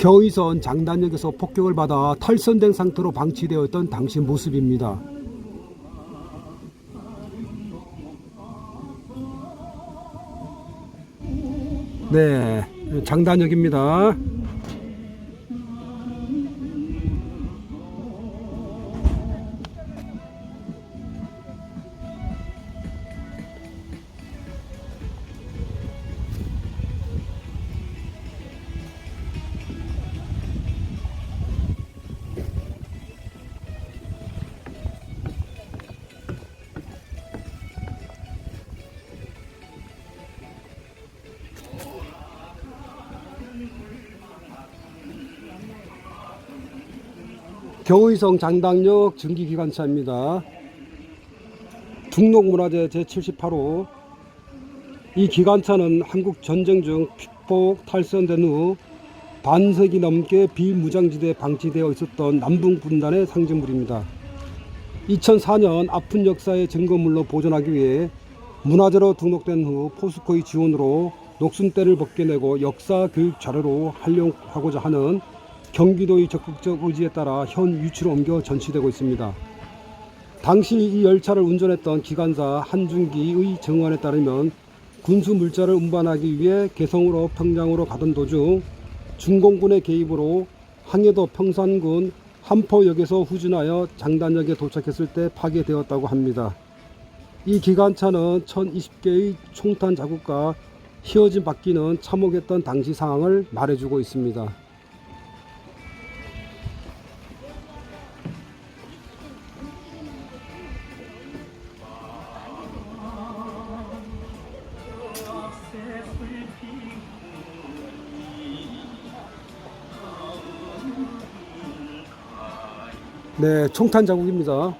경의선 장단역에서 폭격을 받아 탈선된 상태로 방치되었던 당시 모습입니다. 네, 장단역입니다. 경의성 장당역 증기기관차입니다. 중록문화재 제78호 이 기관차는 한국 전쟁 중 픽폭 탈선된 후 반세기 넘게 비무장지대에 방치되어 있었던 남북 분단의 상징물입니다. 2004년 아픈 역사의 증거물로 보존하기 위해 문화재로 등록된 후 포스코의 지원으로 녹슨대를 벗겨내고 역사 교육 자료로 활용하고자 하는 경기도의 적극적 의지에 따라 현 위치로 옮겨 전시되고 있습니다. 당시 이 열차를 운전했던 기관사 한중기의 정언에 따르면 군수 물자를 운반하기 위해 개성으로 평양으로 가던 도중 중공군의 개입으로 항해도 평산군 한포역에서 후진하여 장단역에 도착했을 때 파괴되었다고 합니다. 이 기관차는 1020개의 총탄 자국과 휘어진 바퀴는 참혹했던 당시 상황을 말해주고 있습니다. 네, 총탄 자국입니다.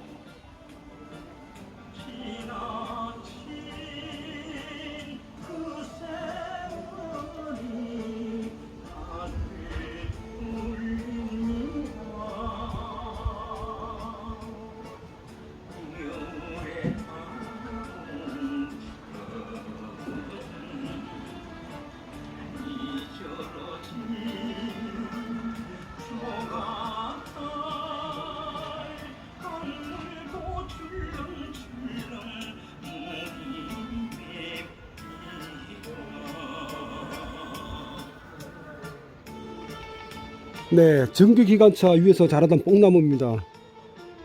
네, 전기기관차 위에서 자라던 뽕나무입니다.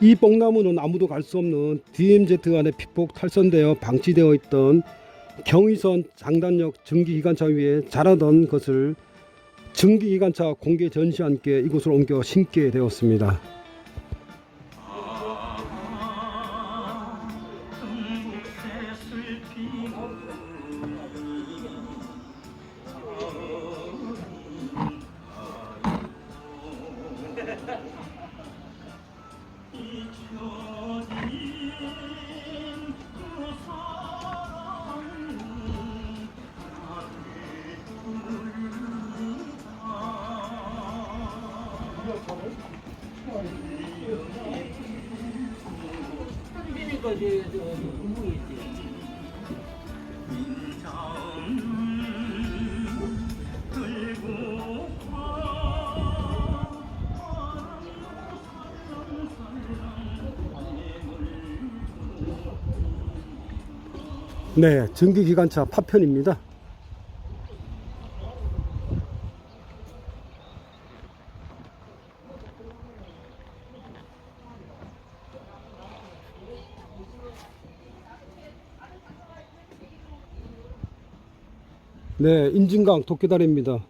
이 뽕나무는 아무도 갈 수 없는 DMZ 안에 피폭 탈선되어 방치되어 있던 경의선 장단역 전기기관차 위에 자라던 것을 전기기관차 공개 전시와 함께 이곳으로 옮겨 심게 되었습니다. 네, 전기기관차 파편입니다. 네, 인진강 도깨다리입니다.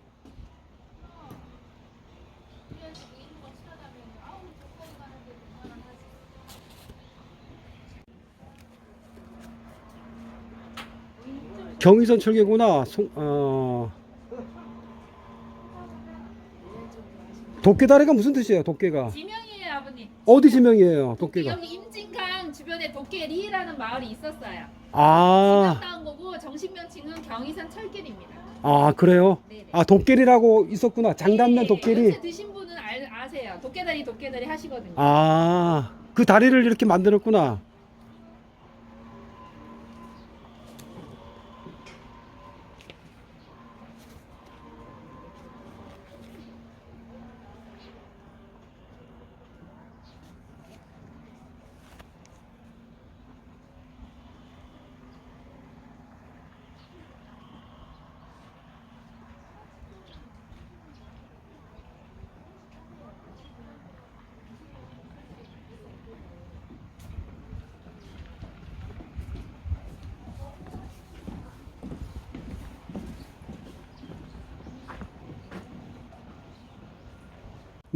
경의선 철개구나. 송, 어, 도깨다리가 무슨 뜻이에요? 도깨가 지명이에요 아버님. 어디 지명이에요? 도깨가. 여기 임진강 주변에 도깨리라는 마을이 있었어요. 아, 경의선 철길입니다. 아 그래요? 네네. 아 도깨리라고 있었구나. 장담면 네, 도깨리. 연세 드신 분은 알, 아세요. 도깨다리 도깨다리 하시거든요. 아, 그 다리를 이렇게 만들었구나.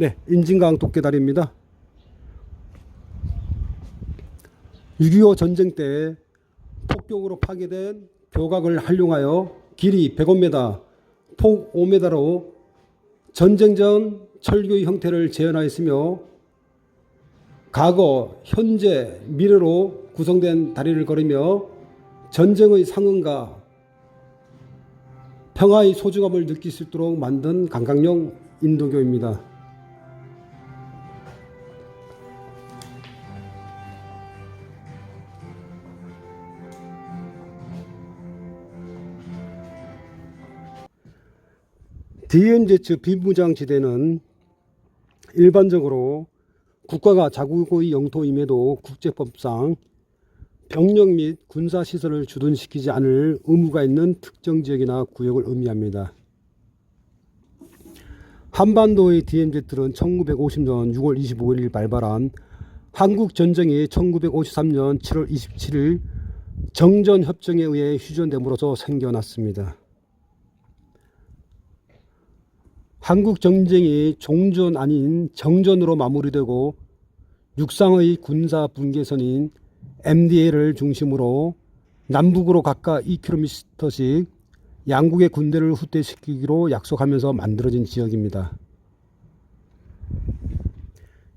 네, 인진강 도깨다리입니다. 6.25 전쟁 때 폭격으로 파괴된 교각을 활용하여 길이 105m, 폭 5m로 전쟁 전 철교의 형태를 재현하였으며 과거, 현재, 미래로 구성된 다리를 걸으며 전쟁의 상흔과 평화의 소중함을 느낄 수 있도록 만든 관광용 인도교입니다. DMZ 비무장지대는 일반적으로 국가가 자국의 영토임에도 국제법상 병력 및 군사시설을 주둔시키지 않을 의무가 있는 특정 지역이나 구역을 의미합니다. 한반도의 DMZ는 1950년 6월 25일 발발한 한국 전쟁이 1953년 7월 27일 정전 협정에 의해 휴전됨으로써 생겨났습니다. 한국 전쟁이 종전 아닌 정전으로 마무리되고 육상의 군사 분계선인 MDL을 중심으로 남북으로 각각 2km씩 양국의 군대를 후퇴시키기로 약속하면서 만들어진 지역입니다.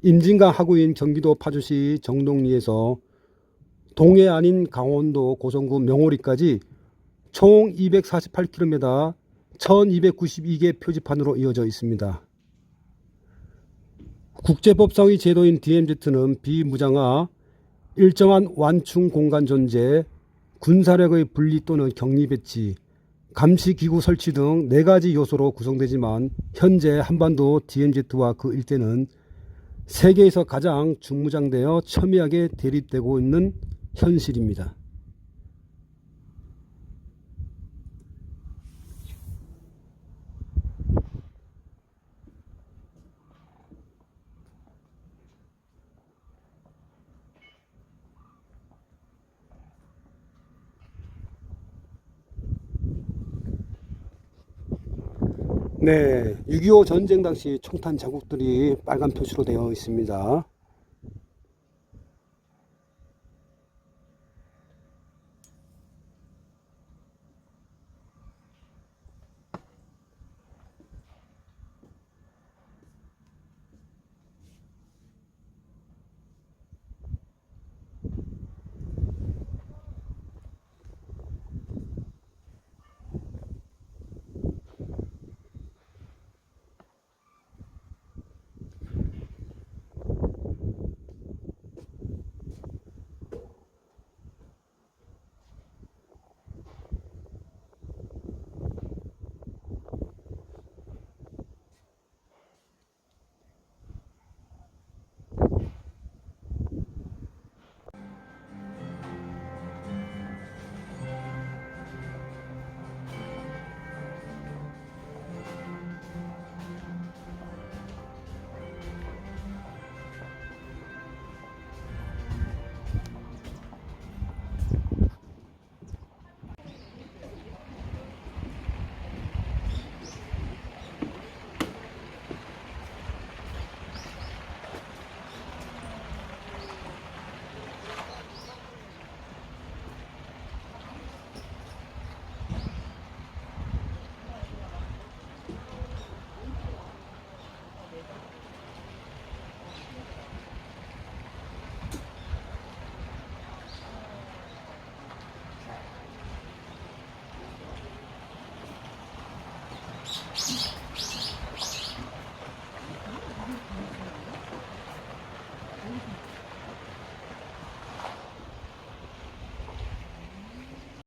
임진강 하구인 경기도 파주시 정동리에서 동해 아닌 강원도 고성군 명호리까지 총 248km 1292개 표지판으로 이어져 있습니다. 국제법상의 제도인 DMZ는 비무장화, 일정한 완충 공간 존재, 군사력의 분리 또는 격리 배치, 감시 기구 설치 등 네 가지 요소로 구성되지만 현재 한반도 DMZ와 그 일대는 세계에서 가장 중무장되어 첨예하게 대립되고 있는 현실입니다. 네, 6.25 전쟁 당시 총탄 자국들이 빨간 표시로 되어 있습니다.